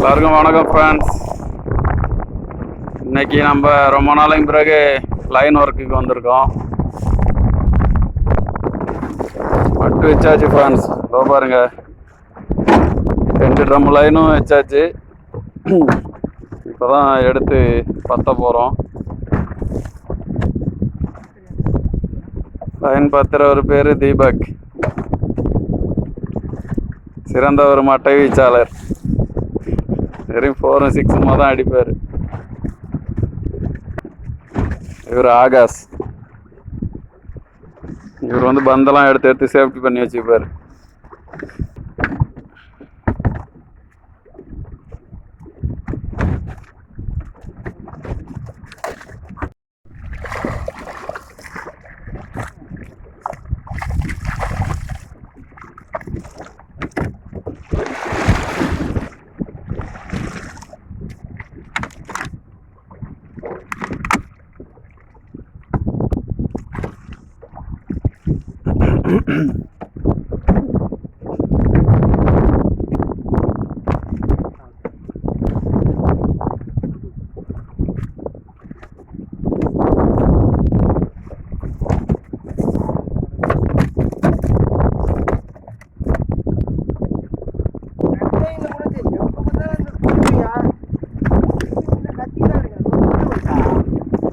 எல்லாருக்கும் வணக்கம் ஃப்ரெண்ட்ஸ் இன்னைக்கு நம்ம ரொம்ப நாளைக்கு பிறகு லைன் ஒர்க்குக்கு வந்திருக்கோம். மட்டு வச்சாச்சு ஃப்ரெண்ட்ஸ் இதோ பாருங்க. ரெண்டு ட்ரம் லைனும் வச்சாச்சு. இப்போதான் எடுத்து பத்த போகிறோம் லைன் பத்துற ஒரு பேர் தீபக். சிறந்த ஒரு மட்டை வீச்சாளர். வெறும் ஃபோரும் சிக்ஸுமா தான் அடிப்பார். இவர் ஆகாஷ். இவர் வந்து பந்தெல்லாம் எடுத்து எடுத்து சேஃப்டி பண்ணி வச்சுப்பார். Mm-hmm.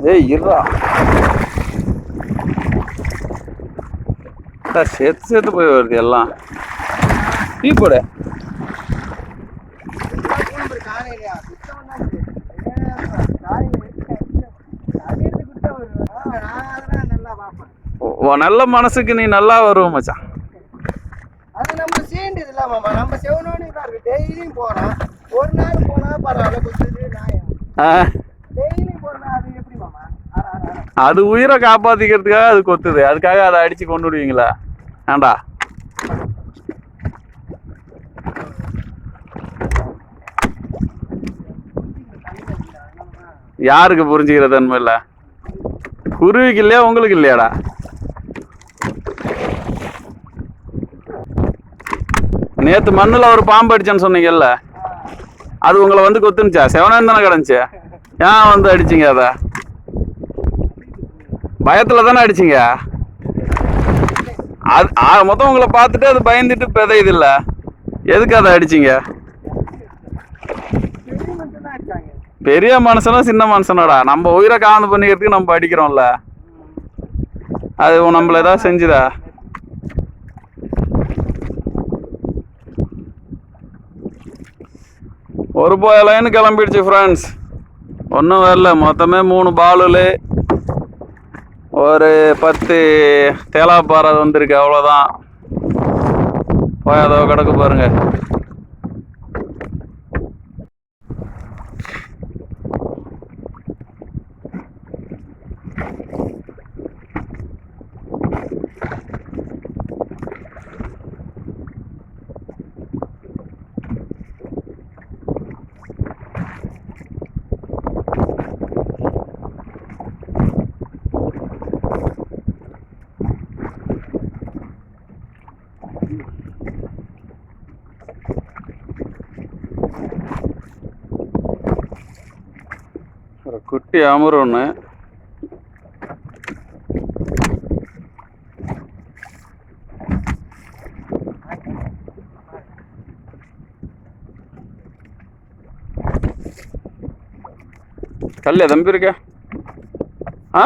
ஏய் இருடா. சேர்த்து சேர்த்து போய் வருது எல்லாம். டீ போடு. நல்ல மனசுக்கு நீ நல்லா வருவ மச்சான். அது நம்ம சேர்ந்தது இல்ல மாமா நம்ம செவனோன்னு டெய்லியும் போறோம் ஒரு நாள் போனா பரவாயில்ல குத்துது நியாயம் ஆ, டெய்லியும் போனா அது எப்படி மாமா அட, அட, அட. அது உயிரை காப்பாத்திக்கிறதுக்காக அது கொத்துது. அதுக்காக அதை அடிச்சு கொண்டு விடுவீங்களா ஏண்டா? யாருக்கு புரிஞ்சுக்கிற தன்மை இல்லை? குருவிக்கு இல்லையா உங்களுக்கு இல்லையாடா? நேத்து மண்ணுல ஒரு பாம்பு அடிச்சேன்னு சொன்னீங்கல்ல? அது உங்களை வந்து கொத்துனுச்சா? செவனன் தானே கிடந்துச்சு? ஏன் வந்து அடிச்சீங்க அதை? பயத்துல தானே அடிச்சீங்க? அது மொத்தம் உங்களை பார்த்துட்டு அது பயந்துட்டு பெதையுது இல்ல எதுக்கு அதை அடிச்சீங்க? பெரிய மனுஷனும் சின்ன மனுஷனோடா. நம்ம உயிரை காந்து பண்ணிக்கிறதுக்கு நம்ம அடிக்கிறோம்ல. அது நம்மள ஏதாவது செஞ்சுதா? ஒரு போய லைன் கிளம்பிடுச்சு ஃப்ரெண்ட்ஸ் ஒன்றும் வரல. மொத்தமே மூணு பாலுலே ஒரு பத்து தேலாப்பாறை வந்திருக்கு அவ்வளோதான் போயாதோ கிடக்கு பாருங்கள் குட்டி அமர் ஒன்று கல்லையா தம்பி இருக்க? ஆ?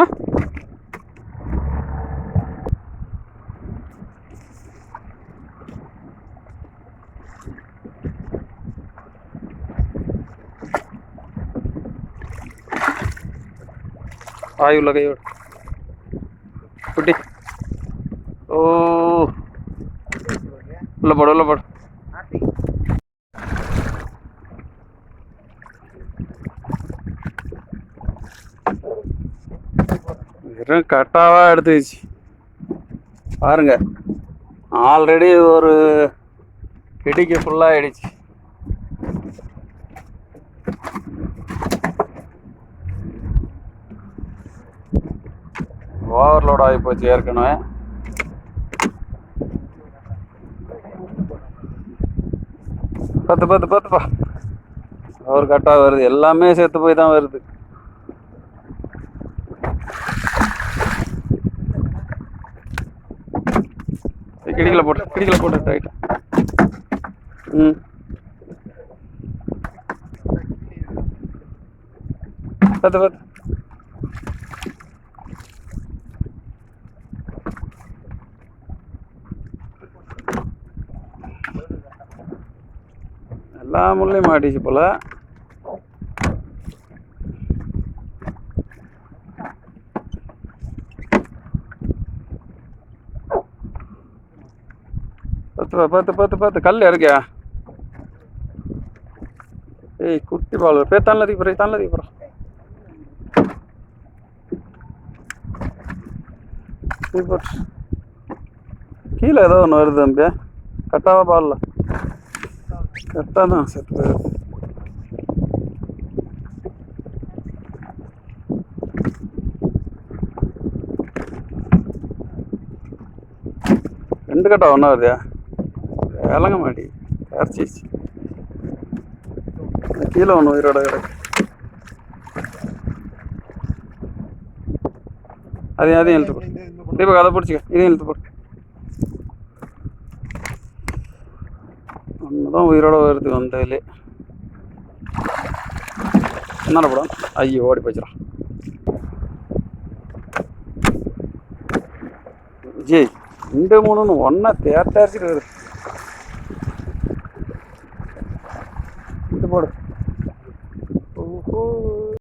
ஆய் உள்ள கையோடு குட்டி. ஓ. உள்ள போடு உள்ள போடு. வெறும் கட்டாவா எடுத்துச்சு பாருங்க. ஆல்ரெடி ஒரு இடிக்கு ஃபுல்லாக ஆயிடுச்சு. ஓவர்லோட் ஆகி போச்சு ஏற்கனவே. பத்து பத்து பத்துப்பா. ஒரு கட்டாக வருது. எல்லாமே சேர்த்து போய் தான் வருது. கிடிக்கல போட்டு கிடிக்கல போட்டு ரைட் ம். பத்து பத்து. எல்லா மாட்டிச்சு போல. பத்து பத்து பத்து பத்து கல் இறக்கியா ஏய் குட்டி பால். பே தள்ளதி போற தள்ளதி போற சூப்பர் கீழே ஏதோ ஒன்று வருது தம்பி. கட்டாவா பால்ல. கரெக்டாக தான் செத்து ரெண்டு கட்டா ஒன்றா வருதா விளங்க மாட்டி கரைச்சிச்சு கீழே ஒன்று உயிரோட கிடக்கு அதையும் அதையும் எழுத்து போடு தீபக் அதை பிடிச்சிக்க இதையும் எழுத்து போடு ஒன்று தான் உயிரோட வருது வந்ததுலே. என்னடா படம்? ஐயோ ஓடி போச்சுறான் விஜய் ரெண்டு மூணுன்னு ஒன்றா தேர் வருது. இது போடு.